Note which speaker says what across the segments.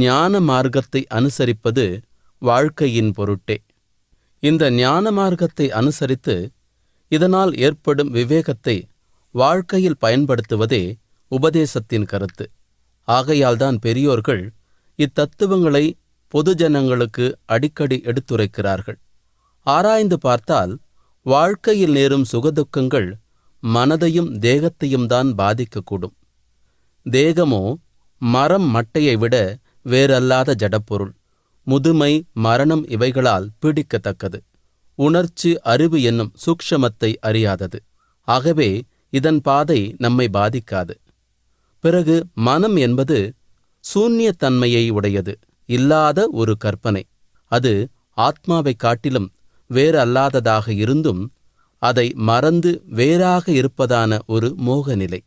Speaker 1: ஞான மார்க்கத்தை அனுசரிப்பது வாழ்க்கையின் பொருட்டே. இந்த ஞான மார்க்கத்தை அனுசரித்து இதனால் ஏற்படும் விவேகத்தை வாழ்க்கையில் பயன்படுத்துவதே உபதேசத்தின் கருத்து. ஆகையால்தான் பெரியோர்கள் இத்தத்துவங்களை பொதுஜனங்களுக்கு அடிக்கடி எடுத்துரைக்கிறார்கள். ஆராய்ந்து பார்த்தால் வாழ்க்கையில் நேரும் சுகதுக்கங்கள் மனதையும் தேகத்தையும் தான் பாதிக்கக்கூடும். தேகமோ மரம் மட்டையை விட வேறல்லாத ஜடப்பொருள். முதுமை மரணம் இவைகளால் பீடிக்கத்தக்கது. உணர்ச்சி அறிவு என்னும் சூக்ஷமத்தை அறியாதது. ஆகவே இதன் பாதை நம்மை பாதிக்காது. பிறகு மனம் என்பது சூன்யத்தன்மையை உடையது. இல்லாத ஒரு கற்பனை. அது ஆத்மாவைக் காட்டிலும் வேறு அல்லாததாக இருந்தும் அதை மறந்து வேறாக இருப்பதான ஒரு மோகநிலை.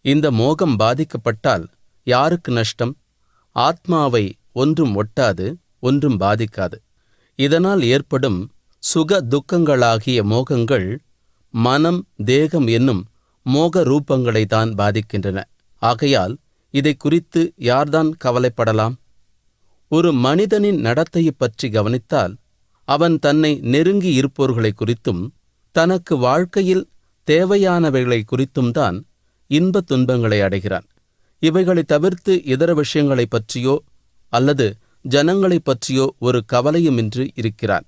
Speaker 1: இந்த மோகம் பாதிக்கப்பட்டால் யாருக்கு நஷ்டம்? ஆத்மாவை ஒன்றும் ஒட்டாது ஒன்றும் பாதிக்காது. இதனால் ஏற்படும் சுக துக்கங்களாகிய மோகங்கள் மனம் தேகம் என்னும் மோக ரூபங்களை தான் பாதிக்கின்றன. ஆகையால் இதை குறித்து யார்தான் கவலைப்படலாம்? ஒரு மனிதனின் நடத்தையைப் பற்றி கவனித்தால் அவன் தன்னை நெருங்கி இருப்போர்களை குறித்தும் தனக்கு வாழ்க்கையில் தேவையானவைகளை குறித்தும் தான் இன்பத் துன்பங்களை அடைகிறான். இவைகளை தவிர்த்து இதர விஷயங்களைப் பற்றியோ அல்லது ஜனங்களைப் பற்றியோ ஒரு கவலையுமின்றி இருக்கிறான்.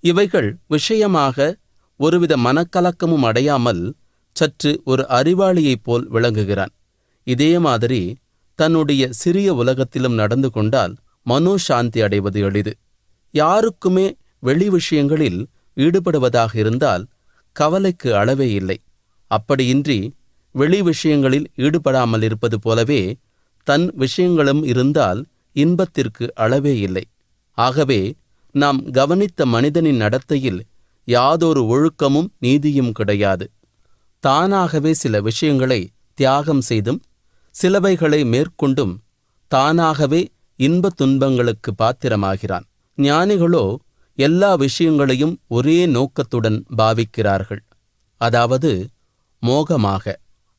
Speaker 1: இவைகள் விஷயமாக ஒருவித மனக்கலக்கமும் அடையாமல் சற்று ஒரு அறிவாளியைப் போல் விளங்குகிறான். இதே மாதிரி தன்னுடைய சிறிய உலகத்திலும் நடந்து கொண்டால் மனோசாந்தி அடைவது எளிது. யாருக்குமே வெளி விஷயங்களில் ஈடுபடுவதாக இருந்தால் கவலைக்கு அளவே இல்லை. அப்படியின்றி வெளி விஷயங்களில் ஈடுபடாமல் இருப்பது போலவே தன் விஷயங்களும் இருந்தால் இன்பத்திற்கு அளவே இல்லை. ஆகவே நாம் கவனித்த மனிதனின் நடத்தையில் யாதொரு ஒழுக்கமும் நீதியும் கிடையாது. தானாகவே சில விஷயங்களை தியாகம் செய்தும் சிலவைகளை மேற்கொண்டும் தானாகவே இன்ப துன்பங்களுக்கு பாத்திரமாகிறான். ஞானிகளோ எல்லா விஷயங்களையும் ஒரே நோக்கத்துடன் பாவிக்கிறார்கள். அதாவது மோகமாக.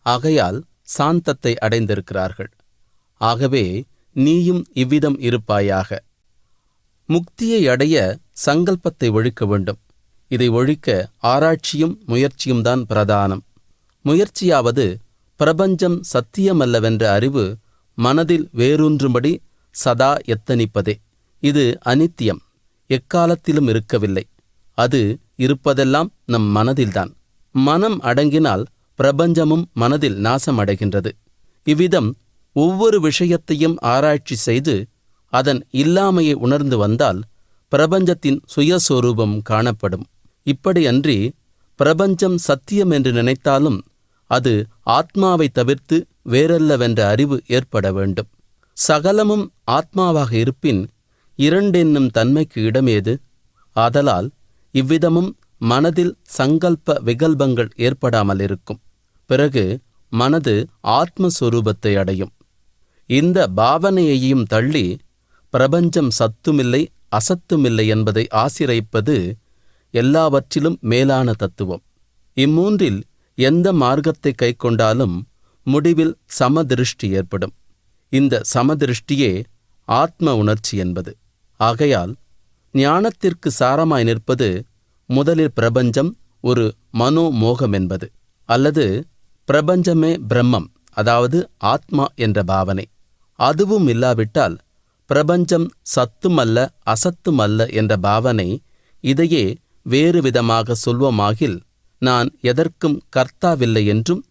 Speaker 1: ஆகையால் சாந்தத்தை அடைந்திருக்கிறார்கள். ஆகவே நீயும் இவ்விதம் இருப்பாயாக. முக்தியை அடைய சங்கல்பத்தை ஒழிக்க வேண்டும். இதை ஒழிக்க ஆராய்ச்சியும் முயற்சியும் தான் பிரதானம். முயற்சியாவது பிரபஞ்சம் சத்தியமல்லவென்ற அறிவு மனதில் வேரூன்றும்படி சதா எத்தனிப்பதே. இது அனித்தியம். எக்காலத்திலும் இருக்கவில்லை. அது இருப்பதெல்லாம் நம் மனதில்தான். மனம் அடங்கினால் பிரபஞ்சமும் மனதில் நாசமடைகின்றது. இவ்விதம் ஒவ்வொரு விஷயத்தையும் ஆராய்ச்சி செய்து அதன் இல்லாமையை உணர்ந்து வந்தால் பிரபஞ்சத்தின் சுயஸ்வரூபம் காணப்படும். இப்படியன்றி பிரபஞ்சம் சத்தியம் என்று நினைத்தாலும் அது ஆத்மாவை தவிர்த்து வேறல்லவென்ற அறிவு ஏற்பட வேண்டும். சகலமும் ஆத்மாவாக இருப்பின் இரண்டென்னும் தன்மைக்கு இடமேது. ஆதலால் இவ்விதமும் மனதில் சங்கல்ப விகல்பங்கள் ஏற்படாமல் இருக்கும். பிறகு மனது ஆத்மஸ்வரூபத்தை அடையும். இந்த பாவனையையும் தள்ளி பிரபஞ்சம் சத்துமில்லை அசத்துமில்லை என்பதை ஆசிரியப்பது எல்லாவற்றிலும் மேலான தத்துவம். இம்மூன்றில் எந்த மார்க்கத்தை கைக்கொண்டாலும் முடிவில் சமதிருஷ்டி ஏற்படும். இந்த சமதிருஷ்டியே ஆத்ம உணர்ச்சி என்பது. ஆகையால் ஞானத்திற்கு சாரமாய் நிற்பது முதலில் பிரபஞ்சம் ஒரு மனோமோகம் என்பது அல்லது பிரபஞ்சமே பிரம்மம் அதாவது ஆத்மா என்ற பாவனை. அதுவும் இல்லாவிட்டால் பிரபஞ்சம் சத்துமல்ல அசத்துமல்ல என்ற பாவனை இதையே வேறு விதமாக சொல்வோமாகில் நான் எதற்கும் கர்த்தாவில்லை என்றும்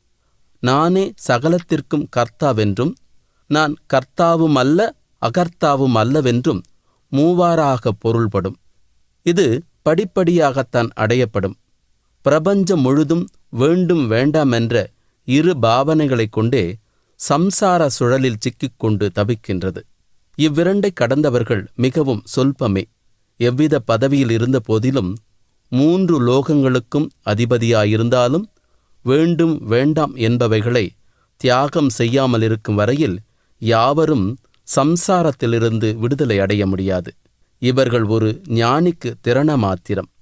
Speaker 1: நானே சகலத்திற்கும் கர்த்தாவென்றும் நான் கர்த்தாவும் அல்ல அகர்த்தாவும் அல்லவென்றும் மூவாராக பொருள்படும். இது படிப்படியாகத்தான் அடையப்படும். பிரபஞ்சம் முழுதும் வேண்டும் வேண்டாமென்ற இரு பாவனைகளைக் கொண்டே சம்சார சுழலில் சிக்கிக்கொண்டு தவிக்கின்றது. இவ்விரண்டை கடந்தவர்கள் மிகவும் சொல்பமே. எவ்வித பதவியில் இருந்த போதிலும் மூன்று லோகங்களுக்கும் அதிபதியாயிருந்தாலும் வேண்டும் வேண்டாம் என்பவைகளை தியாகம் செய்யாமல் இருக்கும் வரையில் யாவரும் சம்சாரத்திலிருந்து விடுதலை அடைய முடியாது. இவர்கள் ஒரு ஞானிக்கு திறன மாத்திரம்